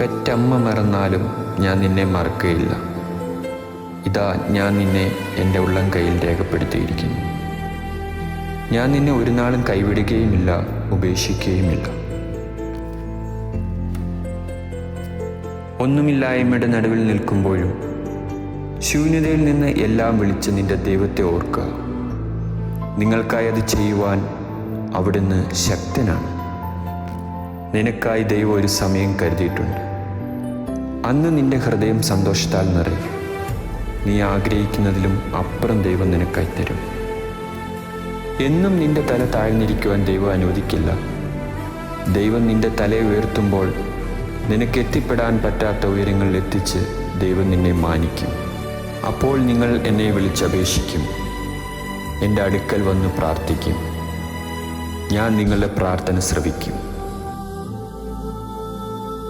പെറ്റമ്മ മറന്നാലും ഞാൻ നിന്നെ മറക്കുകയില്ല. ഇതാ ഞാൻ നിന്നെ എന്റെ ഉള്ളം കയ്യിൽ രേഖപ്പെടുത്തിയിരിക്കുന്നു. ഞാൻ നിന്നെ ഒരു നാളും കൈവിടുകയുമില്ല ഉപേക്ഷിക്കുകയുമില്ല. ഒന്നുമില്ലായ്മയുടെ നടുവിൽ നിൽക്കുമ്പോഴും ശൂന്യതയിൽ നിന്ന് എല്ലാം വിളിച്ച് നിന്റെ ദൈവത്തെ ഓർക്കുക. നിങ്ങൾക്കായി അത് ചെയ്യുവാൻ അവിടുന്ന് ശക്തനാണ്. നിനക്കായി ദൈവം ഒരു സമയം കരുതിയിട്ടുണ്ട്. അന്ന് നിന്റെ ഹൃദയം സന്തോഷത്താൽ നിറയും. നീ ആഗ്രഹിക്കുന്നതിലും അപ്പുറം ദൈവം നിനക്കായി തരും. എന്നും നിന്റെ തല താഴ്ന്നിരിക്കുവാൻ ദൈവം അനുവദിക്കില്ല. ദൈവം നിന്റെ തലയെ ഉയർത്തുമ്പോൾ നിനക്ക് എത്തിപ്പെടാൻ പറ്റാത്ത ഉയരങ്ങളിൽ എത്തിച്ച് ദൈവം നിന്നെ മാനിക്കും. അപ്പോൾ നിങ്ങൾ എന്നെ വിളിച്ചപേക്ഷിക്കും. എന്റെ അടുക്കൽ വന്ന് പ്രാർത്ഥിക്കും. ഞാൻ നിങ്ങളുടെ പ്രാർത്ഥന ശ്രവിക്കും.